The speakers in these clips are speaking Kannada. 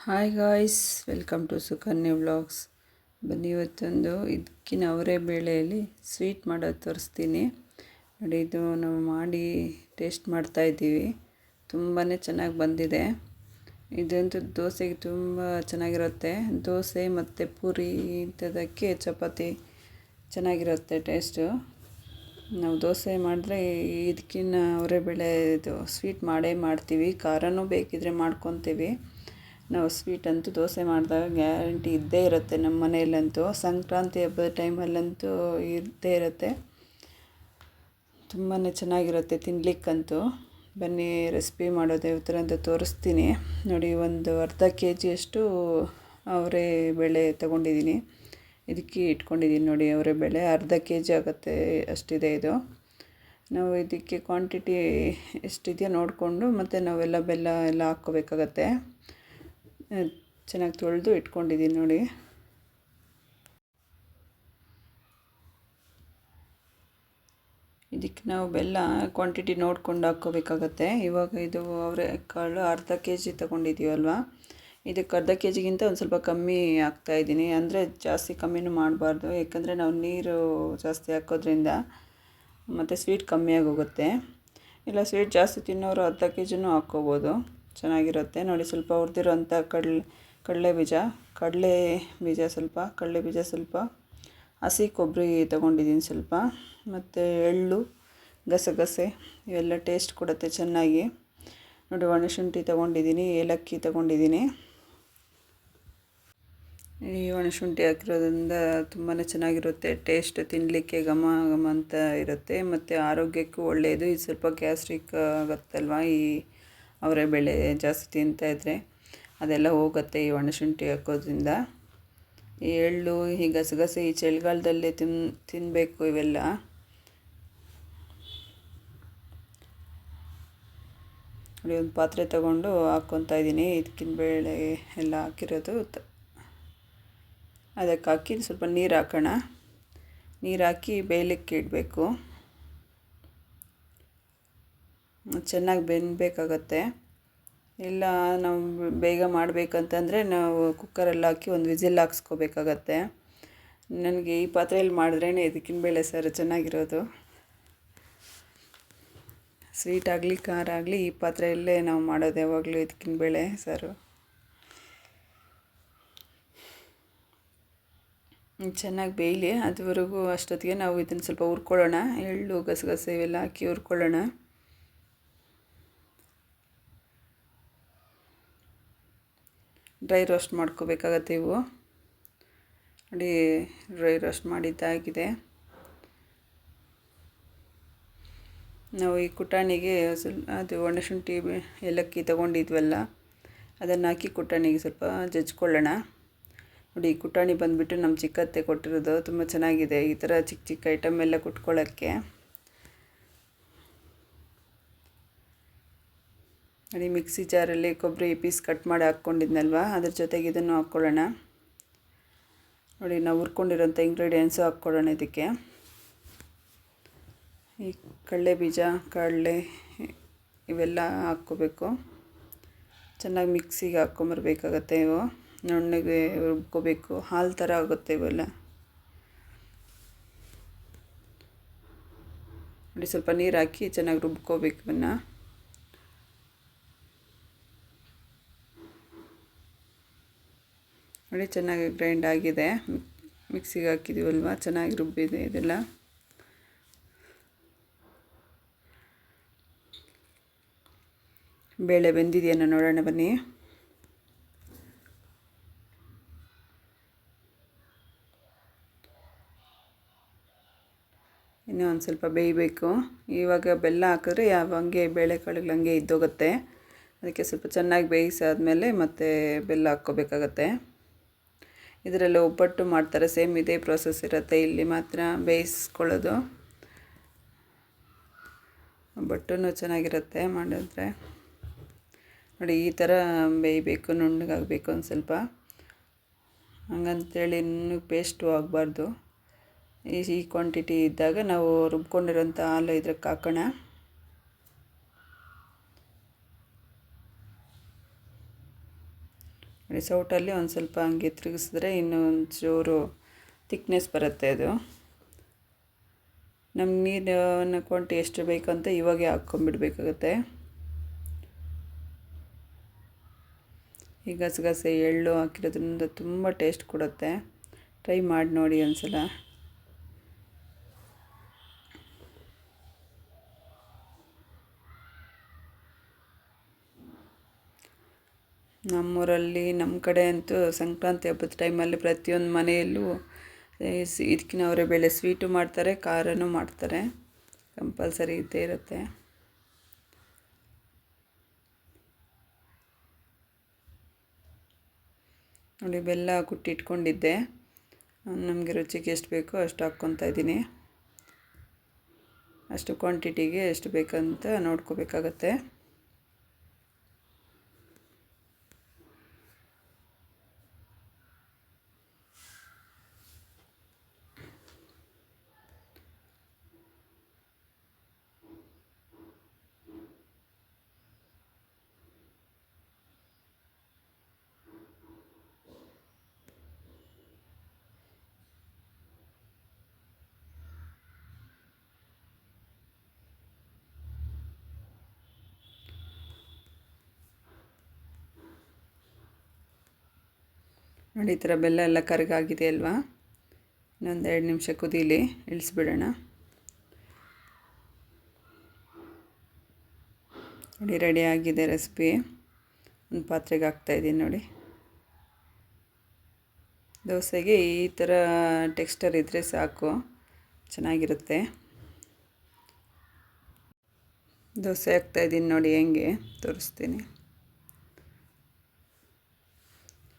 Hi guys welcome to Sukanya vlogs ಬನ್ನಿ ಇವತ್ತೊಂದು ಇದಕ್ಕಿನ ಅವರೇ ಬೇಳೆಯಲ್ಲಿ ಸ್ವೀಟ್ ಮಾಡೋದು ತೋರಿಸ್ತೀನಿ. ನೋಡಿ, ಇದು ನಾವು ಮಾಡಿ ಟೇಸ್ಟ್ ಮಾಡ್ತಾ ಇದ್ದೀವಿ. ತುಂಬಾ ಚೆನ್ನಾಗಿ ಬಂದಿದೆ. ಇದಂತೂ ದೋಸೆಗೆ ತುಂಬ ಚೆನ್ನಾಗಿರುತ್ತೆ. ದೋಸೆ ಮತ್ತು ಪೂರಿ ಇಂಥದಕ್ಕೆ ಚಪಾತಿ ಚೆನ್ನಾಗಿರುತ್ತೆ ಟೇಸ್ಟು ನಾವು ದೋಸೆ ಮಾಡಿದ್ರೆ ಇದಕ್ಕಿನ್ನ ಅವರೇ ಬೇಳೆ ಇದು ಸ್ವೀಟ್ ಮಾಡೇ ಮಾಡ್ತೀವಿ. ಖಾರನೂ ಬೇಕಿದ್ರೆ ಮಾಡ್ಕೊತೀವಿ. ನಾವು ಸ್ವೀಟ್ ಅಂತೂ ದೋಸೆ ಮಾಡಿದಾಗ ಗ್ಯಾರಂಟಿ ಇದ್ದೇ ಇರುತ್ತೆ ನಮ್ಮ ಮನೆಯಲ್ಲಂತೂ. ಸಂಕ್ರಾಂತಿ ಹಬ್ಬದ ಟೈಮಲ್ಲಂತೂ ಇದ್ದೇ ಇರುತ್ತೆ. ತುಂಬಾ ಚೆನ್ನಾಗಿರುತ್ತೆ ತಿನ್ನಲಿಕ್ಕಂತೂ ಬನ್ನಿ ರೆಸಿಪಿ ಮಾಡೋದು ಯಾವ ಥರ ಅಂತ ತೋರಿಸ್ತೀನಿ. ನೋಡಿ ಒಂದು ಅರ್ಧ ಕೆ ಜಿಯಷ್ಟು ಅವರೇ ಬೇಳೆ ತಗೊಂಡಿದ್ದೀನಿ. ಇದಕ್ಕೆ ಇಟ್ಕೊಂಡಿದ್ದೀನಿ ನೋಡಿ ಅವರೇ ಬೇಳೆ. ಅರ್ಧ ಕೆ ಜಿ ಆಗುತ್ತೆ ಅಷ್ಟಿದೆ ಇದು. ನಾವು ಇದಕ್ಕೆ ಕ್ವಾಂಟಿಟಿ ಎಷ್ಟಿದೆಯೋ ನೋಡಿಕೊಂಡು ಮತ್ತು ನಾವೆಲ್ಲ ಬೆಲ್ಲ ಎಲ್ಲ ಹಾಕ್ಕೋಬೇಕಾಗತ್ತೆ. ಚೆನ್ನಾಗಿ ತೊಳೆದು ಇಟ್ಕೊಂಡಿದ್ದೀನಿ ನೋಡಿ. ಇದಕ್ಕೆ ನಾವು ಬೆಲ್ಲ ಕ್ವಾಂಟಿಟಿ ನೋಡ್ಕೊಂಡು ಹಾಕ್ಕೋಬೇಕಾಗತ್ತೆ. ಇವಾಗ ಇದು ಅವರೆಕಾಳು ಅರ್ಧ ಕೆ ಜಿ ತೊಗೊಂಡಿದ್ದೀವಲ್ವ ಇದಕ್ಕೆ ಅರ್ಧ ಕೆ ಜಿಗಿಂತ ಒಂದು ಸ್ವಲ್ಪ ಕಮ್ಮಿ ಹಾಕ್ತಾಯಿದ್ದೀನಿ ಅಂದರೆ ಜಾಸ್ತಿ ಕಮ್ಮಿನೂ ಮಾಡಬಾರ್ದು. ಯಾಕಂದರೆ ನಾವು ನೀರು ಜಾಸ್ತಿ ಹಾಕೋದ್ರಿಂದ ಮತ್ತು ಸ್ವೀಟ್ ಕಮ್ಮಿಯಾಗಿ ಹೋಗುತ್ತೆ ಇಲ್ಲ ಸ್ವೀಟ್ ಜಾಸ್ತಿ ತಿನ್ನೋರು ಅರ್ಧ ಕೆ ಜಿನೂ ಹಾಕ್ಕೋಬೋದು. ಚೆನ್ನಾಗಿರುತ್ತೆ. ನೋಡಿ ಸ್ವಲ್ಪ ಹುರಿದಿರೋಂಥ ಕಡಲೆ ಕಡಲೆ ಬೀಜ. ಕಡಲೆ ಬೀಜ ಸ್ವಲ್ಪ, ಕಡಲೆ ಬೀಜ ಸ್ವಲ್ಪ. ಹಸಿ ಕೊಬ್ಬರಿ ತೊಗೊಂಡಿದ್ದೀನಿ ಸ್ವಲ್ಪ. ಮತ್ತು ಎಳ್ಳು, ಗಸಗಸೆ, ಇವೆಲ್ಲ ಟೇಸ್ಟ್ ಕೊಡುತ್ತೆ ಚೆನ್ನಾಗಿ. ನೋಡಿ ಒಣಶುಂಠಿ ತೊಗೊಂಡಿದ್ದೀನಿ, ಏಲಕ್ಕಿ ತೊಗೊಂಡಿದ್ದೀನಿ. ಈ ಒಣಶುಂಠಿ ಹಾಕಿರೋದ್ರಿಂದ ತುಂಬಾ ಚೆನ್ನಾಗಿರುತ್ತೆ. ಟೇಸ್ಟ್ ತಿನ್ನಲಿಕ್ಕೆ ಘಮ ಘಮ ಅಂತ ಇರುತ್ತೆ. ಮತ್ತು ಆರೋಗ್ಯಕ್ಕೂ ಒಳ್ಳೆಯದು ಇದು ಸ್ವಲ್ಪ ಗ್ಯಾಸ್ಟ್ರಿಕ್ ಆಗುತ್ತಲ್ವ? ಈ ಅವರೇ ಬೆಳೆ ಜಾಸ್ತಿ ತಿಂತಾಯಿದ್ರೆ ಅದೆಲ್ಲ ಹೋಗುತ್ತೆ ಈ ಒಣಶುಂಠಿ ಹಾಕೋದ್ರಿಂದ. ಈ ಎಳ್ಳು, ಈ ಗಸಗಸೆ, ಈ ಚಳಿಗಾಲದಲ್ಲೇ ತಿನ್ ತಿನ್ನಬೇಕು ಇವೆಲ್ಲ. ನೋಡಿ, ಒಂದು ಪಾತ್ರೆ ತಗೊಂಡು ಹಾಕ್ಕೊತಾ ಇದ್ದೀನಿ. ಇದಕ್ಕಿನ ಬೇಳೆ ಎಲ್ಲ ಹಾಕಿರೋದು. ಅದಕ್ಕೆ ಹಾಕಿ ಸ್ವಲ್ಪ ನೀರು ಹಾಕೋಣ. ನೀರು ಹಾಕಿ ಬೇಯಲಿಕ್ಕೆ ಇಡಬೇಕು. ಚೆನ್ನಾಗಿ ಬೆಂದಬೇಕಾಗತ್ತೆ. ಇಲ್ಲ ನಾವು ಬೇಗ ಮಾಡಬೇಕಂತಂದರೆ ನಾವು ಕುಕ್ಕರಲ್ಲಿ ಹಾಕಿ ಒಂದು ವಿಸಿಲ್ ಹಾಕ್ಸ್ಕೋಬೇಕಾಗತ್ತೆ. ನನಗೆ ಈ ಪಾತ್ರೆಯಲ್ಲಿ ಮಾಡಿದ್ರೇ ಇದಕ್ಕಿನ ಬೇಳೆ ಸಾರು ಚೆನ್ನಾಗಿರೋದು. ಸ್ವೀಟ್ ಆಗಲಿ, ಖಾರ ಆಗಲಿ ಈ ಪಾತ್ರೆಯಲ್ಲೇ ನಾವು ಮಾಡೋದು ಯಾವಾಗಲೂ ಇದಕ್ಕಿನ ಬೇಳೆ ಸಾರು. ಚೆನ್ನಾಗಿ ಬೇಯಲಿ, ಅದುವರೆಗೂ ಅಷ್ಟೊತ್ತಿಗೆ ನಾವು ಇದನ್ನು ಸ್ವಲ್ಪ ಹುರ್ಕೊಳ್ಳೋಣ. ಎಳ್ಳು, ಗಸಗಸೆ ಇವೆಲ್ಲ ಹಾಕಿ ಹುರ್ಕೊಳ್ಳೋಣ. ಡ್ರೈ ರೋಸ್ಟ್ ಮಾಡ್ಕೋಬೇಕಾಗತ್ತೆ ಇವು. ನೋಡಿ, ಡ್ರೈ ರೋಸ್ಟ್ ಮಾಡಿದ್ದಾಗಿದೆ ನಾವು ಈ ಕುಟಾಣಿಗೆ ಸ್ವಲ್ಪ, ಅದು ಒಣಶುಂಠಿ ಏಲಕ್ಕಿ ತೊಗೊಂಡಿದ್ವಲ್ಲ, ಅದನ್ನು ಹಾಕಿ ಕುಟಾಣಿಗೆ ಸ್ವಲ್ಪ ಜಜ್ಕೊಳ್ಳೋಣ. ನೋಡಿ ಕುಟಾಣಿ ಬಂದುಬಿಟ್ಟು ನಮ್ಮ ಚಿಕ್ಕತ್ತೆ ಕೊಟ್ಟಿರೋದು, ತುಂಬ ಚೆನ್ನಾಗಿದೆ. ಈ ಥರ ಚಿಕ್ಕ ಚಿಕ್ಕ ಐಟಮ್ ಎಲ್ಲ ಕುಟ್ಕೊಳ್ಳೋಕ್ಕೆ ನೋಡಿ, ಮಿಕ್ಸಿ ಜಾರಲ್ಲಿ ಕೊಬ್ಬರಿ ಪೀಸ್ ಕಟ್ ಮಾಡಿ ಹಾಕ್ಕೊಂಡಿದ್ನಲ್ವ? ಅದ್ರ ಜೊತೆಗೆ ಇದನ್ನು ಹಾಕ್ಕೊಳ್ಳೋಣ. ನೋಡಿ, ನಾವು ಹುರ್ಕೊಂಡಿರೋಂಥ ಇಂಗ್ರೀಡಿಯೆಂಟ್ಸು ಹಾಕ್ಕೊಳ್ಳೋಣ ಇದಕ್ಕೆ. ಈ ಕಡಲೆ ಬೀಜ, ಕಡಲೆ ಇವೆಲ್ಲ ಹಾಕ್ಕೋಬೇಕು. ಚೆನ್ನಾಗಿ ಮಿಕ್ಸಿಗೆ ಹಾಕ್ಕೊಂಬರ್ಬೇಕಾಗತ್ತೆ ಇವು. ನುಣ್ಣಗೆ ರುಬ್ಕೋಬೇಕು. ಹಾಲು ಥರ ಆಗುತ್ತೆ ಇವೆಲ್ಲ. ನೋಡಿ, ಸ್ವಲ್ಪ ನೀರು ಹಾಕಿ ಚೆನ್ನಾಗಿ ರುಬ್ಕೋಬೇಕು ಇವನ್ನ. ನೋಡಿ, ಚೆನ್ನಾಗಿ ಗ್ರೈಂಡ್ ಆಗಿದೆ. ಮಿಕ್ಸಿಗೆ ಹಾಕಿದ್ದೀವಲ್ವ ಚೆನ್ನಾಗಿ ರುಬ್ಬಿದೆ ಇದೆಲ್ಲ. ಬೇಳೆ ಬೆಂದಿದೆಯನ್ನು ನೋಡೋಣ ಬನ್ನಿ. ಇನ್ನೂ ಒಂದು ಸ್ವಲ್ಪ ಬೇಯಬೇಕು. ಇವಾಗ ಬೆಲ್ಲ ಹಾಕಿದ್ರೆ ಯಾವ ಹಂಗೆ ಬೇಳೆಕಾಳುಗಳು ಹಂಗೆ ಇದ್ದೋಗುತ್ತೆ. ಅದಕ್ಕೆ ಸ್ವಲ್ಪ ಚೆನ್ನಾಗಿ ಬೇಯಿಸಾದ್ಮೇಲೆ ಮತ್ತೆ ಬೆಲ್ಲ ಹಾಕ್ಕೋಬೇಕಾಗತ್ತೆ. ಇದರಲ್ಲಿ ಒಬ್ಬಟ್ಟು ಮಾಡ್ತಾರೆ. ಸೇಮ್ ಇದೇ ಪ್ರೊಸೆಸ್ ಇರುತ್ತೆ. ಇಲ್ಲಿ ಮಾತ್ರ ಬೇಯಿಸ್ಕೊಳ್ಳೋದು. ಒಬ್ಬಟ್ಟು ಚೆನ್ನಾಗಿರುತ್ತೆ ಮಾಡಿದ್ರೆ. ನೋಡಿ, ಈ ಥರ ಬೇಯಬೇಕು, ನುಣ್ಣಗಾಗಬೇಕು ಒಂದು ಸ್ವಲ್ಪ. ಹಂಗಂತೇಳಿ ಇನ್ನೂ ಪೇಸ್ಟು ಆಗಬಾರ್ದು. ಈ ಕ್ವಾಂಟಿಟಿ ಇದ್ದಾಗ ನಾವು ರುಬ್ಕೊಂಡಿರೋಂಥ ಹಾಲು ಇದ್ರಕ್ಕೆ ಹಾಕೋಣ. ನೋಡಿ, ಸೌಟಲ್ಲಿ ಒಂದು ಸ್ವಲ್ಪ ಹಂಗೆ ತಿರುಗಿಸಿದ್ರೆ ಇನ್ನೂ ಒಂಚೂರು ತಿಕ್ನೆಸ್ ಬರುತ್ತೆ ಅದು ನಮ್ಮ ನೀರಿನ ಕ್ವಾಂಟಿ ಎಷ್ಟು ಬೇಕಂತ ಇವಾಗೆ ಹಾಕ್ಕೊಂಬಿಡ್ಬೇಕಾಗತ್ತೆ ಈ ಗಸಗಸೆ ಎಳ್ಳು ಹಾಕಿರೋದ್ರಿಂದ ತುಂಬ ಟೇಸ್ಟ್ ಕೊಡುತ್ತೆ. ಟ್ರೈ ಮಾಡಿ ನೋಡಿ ಒಂದ್ಸಲ. ನಮ್ಮೂರಲ್ಲಿ ನಮ್ಮ ಕಡೆ ಅಂತೂ ಸಂಕ್ರಾಂತಿ ಹಬ್ಬದ ಟೈಮಲ್ಲಿ ಪ್ರತಿಯೊಂದು ಮನೆಯಲ್ಲೂ ಇದಕ್ಕಿನ ಅವರೇ ಬೇಳೆ ಸ್ವೀಟು ಮಾಡ್ತಾರೆ, ಖಾರನೂ ಮಾಡ್ತಾರೆ. ಕಂಪಲ್ಸರಿ ಇದ್ದೇ ಇರುತ್ತೆ. ನೋಡಿ, ಬೆಲ್ಲ ಕುಟ್ಟಿಟ್ಕೊಂಡಿದ್ದೆ. ನಮಗೆ ರುಚಿಗೆ ಎಷ್ಟು ಬೇಕೋ ಅಷ್ಟು ಹಾಕ್ಕೊತಾ ಇದ್ದೀನಿ. ಅಷ್ಟು ಕ್ವಾಂಟಿಟಿಗೆ ಎಷ್ಟು ಬೇಕಂತ ನೋಡ್ಕೋಬೇಕಾಗತ್ತೆ. ನೋಡಿ, ಈ ಥರ ಬೆಲ್ಲ ಎಲ್ಲ ಕರಗಾಗಿದೆ ಅಲ್ವಾ? ಇನ್ನೊಂದು ಎರಡು ನಿಮಿಷ ಕುದೀಲಿ ಇಳಿಸ್ಬಿಡೋಣ ನೋಡಿ ರೆಡಿ ಆಗಿದೆ ರೆಸಿಪಿ ಒಂದು ಪಾತ್ರೆಗೆ ಹಾಕ್ತಾಯಿದ್ದೀನಿ ನೋಡಿ. ದೋಸೆಗೆ ಈ ಥರ ಟೆಕ್ಸ್ಟರ್ ಇದ್ದರೆ ಸಾಕು, ಚೆನ್ನಾಗಿರುತ್ತೆ. ದೋಸೆ ಹಾಕ್ತಾಯಿದ್ದೀನಿ ನೋಡಿ, ಹೆಂಗೆ ತೋರಿಸ್ತೀನಿ.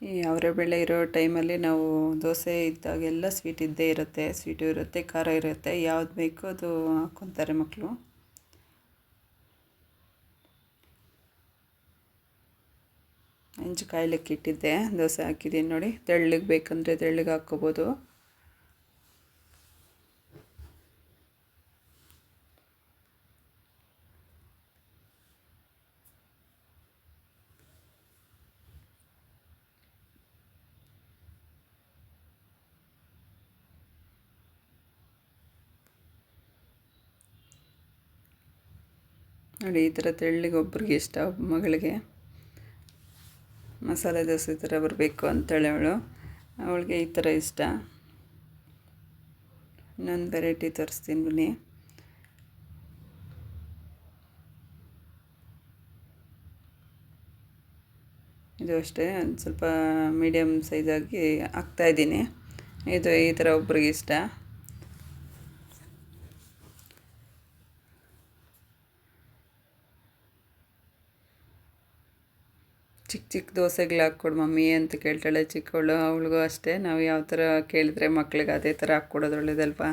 ಈ ಅವರೆಬೇಳೆ ಇರೋ ಟೈಮಲ್ಲಿ ನಾವು ದೋಸೆ ಇದ್ದಾಗೆಲ್ಲ ಸ್ವೀಟ್ ಇದ್ದೇ ಇರುತ್ತೆ ಸ್ವೀಟು ಇರುತ್ತೆ, ಖಾರ ಇರುತ್ತೆ. ಯಾವ್ದು ಬೇಕೋ ಅದು ಹಾಕ್ಕೊತಾರೆ ಮಕ್ಕಳು ಹೆಂಚು ಕಾಯ್ಲಿಕ್ಕೆ ಇಟ್ಟಿದ್ದೆ, ದೋಸೆ ಹಾಕಿದ್ದೀನಿ ನೋಡಿ. ತೆಳ್ಳಗೆ ಬೇಕಂದರೆ ತೆಳ್ಳಗೆ ಹಾಕ್ಕೋಬೋದು. ನೋಡಿ, ಈ ಥರ ತೆಳ್ಳಿಗೆ ಒಬ್ರಿಗೆ ಇಷ್ಟ ಮಗಳಿಗೆ. ಮಸಾಲೆ ದೋಸೆ ಥರ ಬರಬೇಕು ಅಂತೇಳಿ ಅವಳು. ಅವಳಿಗೆ ಈ ಥರ ಇಷ್ಟ. ಇನ್ನೊಂದು ವೆರೈಟಿ ತೋರಿಸ್ತೀನಿ ಬನ್ನಿ. ಇದು ಅಷ್ಟೇ, ಒಂದು ಸ್ವಲ್ಪ ಮೀಡಿಯಮ್ ಸೈಜಾಗಿ ಹಾಕ್ತಾಯಿದ್ದೀನಿ ಇದು ಈ ಥರ ಒಬ್ರಿಗೆ ಇಷ್ಟ. ಚಿಕ್ಕ ದೋಸೆಗಳು ಹಾಕ್ಕೊಡು ಮಮ್ಮಿ ಅಂತ ಕೇಳ್ತಾಳೆ ಚಿಕ್ಕವಳು, ಅವಳಿಗೂ ಅಷ್ಟೇ. ನಾವು ಯಾವ ಥರ ಕೇಳಿದ್ರೆ ಮಕ್ಳಿಗೆ ಅದೇ ಥರ ಹಾಕ್ಕೊಡೋದು ಒಳ್ಳೇದಲ್ವಾ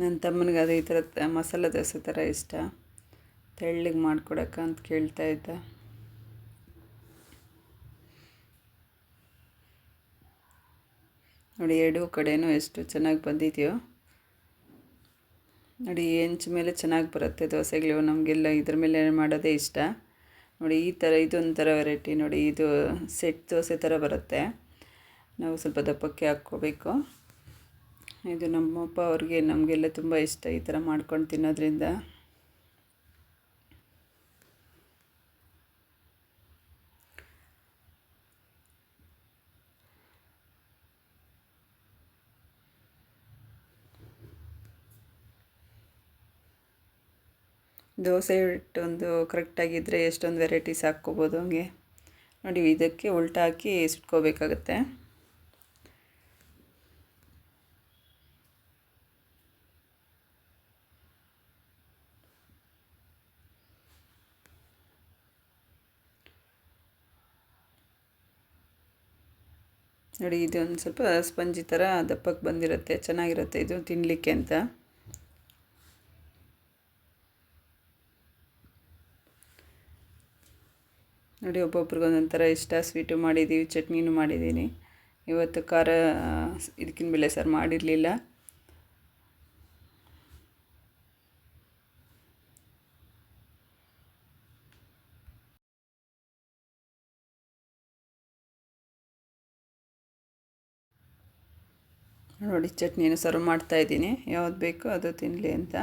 ನನ್ನ ತಮ್ಮನಿಗೆ ಅದೇ ಈ ಥರ ಮಸಾಲೆ ದೋಸೆ ಥರ ಇಷ್ಟ. ತೆಳ್ಳಗೆ ಮಾಡ್ಕೊಡಕ್ಕ ಅಂತ ಕೇಳ್ತಾ ಇದ್ದ. ನೋಡಿ, ಎರಡೂ ಕಡೆಯೂ ಎಷ್ಟು ಚೆನ್ನಾಗಿ ಬಂದಿದೆಯೋ. ನೋಡಿ ಹೆಂಚು ಮೇಲೆ ಚೆನ್ನಾಗಿ ಬರುತ್ತೆ ದೋಸೆಗಳು. ನಮಗೆಲ್ಲ ಇದ್ರ ಮೇಲೆ ಮಾಡೋದೇ ಇಷ್ಟ. ನೋಡಿ, ಈ ಥರ, ಇದೊಂಥರ ವೆರೈಟಿ. ನೋಡಿ, ಇದು ಸೆಟ್ ದೋಸೆ ಥರ ಬರುತ್ತೆ. ನಾವು ಸ್ವಲ್ಪ ದಪ್ಪಕ್ಕೆ ಹಾಕ್ಕೋಬೇಕು. ಇದು ನಮ್ಮಪ್ಪ ಅವ್ರಿಗೆ ನಮಗೆಲ್ಲ ತುಂಬ ಇಷ್ಟ ಈ ಥರ ಮಾಡ್ಕೊಂಡು ತಿನ್ನೋದ್ರಿಂದ. ದೋಸೆ ಹಿಟ್ಟು ಒಂದು ಕರೆಕ್ಟಾಗಿದ್ದರೆ ಎಷ್ಟೊಂದು ವೆರೈಟೀಸ್ ಹಾಕ್ಕೋಬೋದು ಹಂಗೆ. ನೋಡಿ, ಇದಕ್ಕೆ ಉಲ್ಟಾ ಹಾಕಿ ಸುಟ್ಕೋಬೇಕಾಗತ್ತೆ. ನೋಡಿ ಒಂದು ಸ್ವಲ್ಪ ಸ್ಪಂಜಿ ಥರ ದಪ್ಪಕ್ಕೆ ಬಂದಿರುತ್ತೆ, ಚೆನ್ನಾಗಿರುತ್ತೆ ಇದು ತಿನ್ನಲಿಕ್ಕೆ ಅಂತ. ನೋಡಿ ಒಬ್ಬೊಬ್ರಿಗೊಂದೊಂದು ಥರ ಇಷ್ಟ ಸ್ವೀಟು ಮಾಡಿದ್ದೀವಿ ಚಟ್ನಿನೂ ಮಾಡಿದ್ದೀನಿ ಇವತ್ತು ಖಾರ ಇದಕ್ಕಿನ ಬೆಳೆ ಸರ್ ಮಾಡಿರಲಿಲ್ಲ. ನೋಡಿ, ಚಟ್ನಿಯನ್ನು ಸರ್ವ್ ಮಾಡ್ತಾ ಇದ್ದೀನಿ. ಯಾವ್ದು ಬೇಕೋ ಅದು ತಿನ್ನಲಿ ಅಂತ.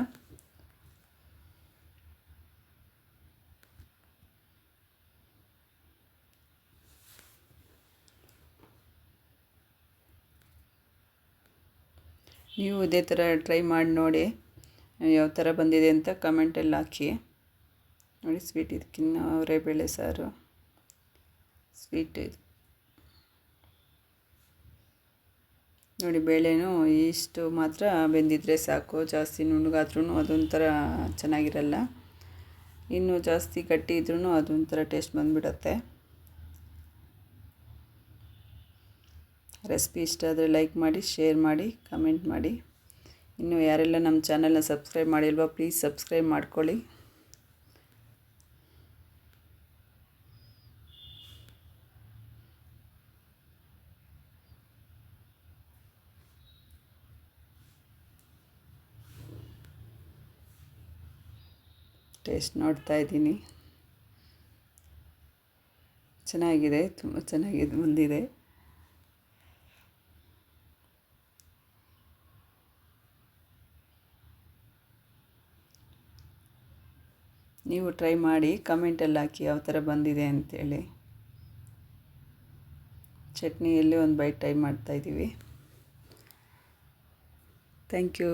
ನೀವು ಇದೇ ಥರ ಟ್ರೈ ಮಾಡಿ ನೋಡಿ, ಯಾವ ಥರ ಬಂದಿದೆ ಅಂತ ಕಮೆಂಟಲ್ಲಿ ಹಾಕಿ. ನೋಡಿ ಸ್ವೀಟ್ ಇದಕ್ಕಿನ್ನ ಅವರೇ ಬೇಳೆ ಸಾರು. ಸ್ವೀಟ್ ಇದು. ನೋಡಿ, ಬೇಳೆನೂ ಇಷ್ಟು ಮಾತ್ರ. ಬೆಂದಿದ್ರೆ ಸಾಕು, ಜಾಸ್ತಿ ನುಣ್ಣಗಾದ್ರೂ ಅದೊಂಥರ ಚೆನ್ನಾಗಿರಲ್ಲ. ಇನ್ನು ಜಾಸ್ತಿ ಗಟ್ಟಿ ಇದ್ರೂ ಅದೊಂಥರ ಟೇಸ್ಟ್ ಬಂದುಬಿಡತ್ತೆ. ರೆಸಿಪಿ ಇಷ್ಟ ಆದರೆ ಲೈಕ್ ಮಾಡಿ, ಶೇರ್ ಮಾಡಿ, ಕಮೆಂಟ್ ಮಾಡಿ. ಇನ್ನು ಯಾರೆಲ್ಲ ನಮ್ಮ ಚಾನಲ್ನ ಸಬ್ಸ್ಕ್ರೈಬ್ ಮಾಡಿಲ್ವೋ, ಪ್ಲೀಸ್ ಸಬ್ಸ್ಕ್ರೈಬ್ ಮಾಡ್ಕೊಳ್ಳಿ. ಟೇಸ್ಟ್ ನೋಡ್ತಾ ಇದ್ದೀನಿ. ಚೆನ್ನಾಗಿದೆ, ತುಂಬ ಚೆನ್ನಾಗಿದೆ ಬಂದಿದೆ. ನೀವು ಟ್ರೈ ಮಾಡಿ ಕಮೆಂಟಲ್ಲಿ ಹಾಕಿ ಯಾವ ಥರ ಬಂದಿದೆ ಅಂತೇಳಿ. ಚಟ್ನಿಯಲ್ಲಿ ಒಂದು ಬೈಟ್ ಟ್ರೈ ಮಾಡ್ತಾಯಿದ್ದೀವಿ ಥ್ಯಾಂಕ್ ಯು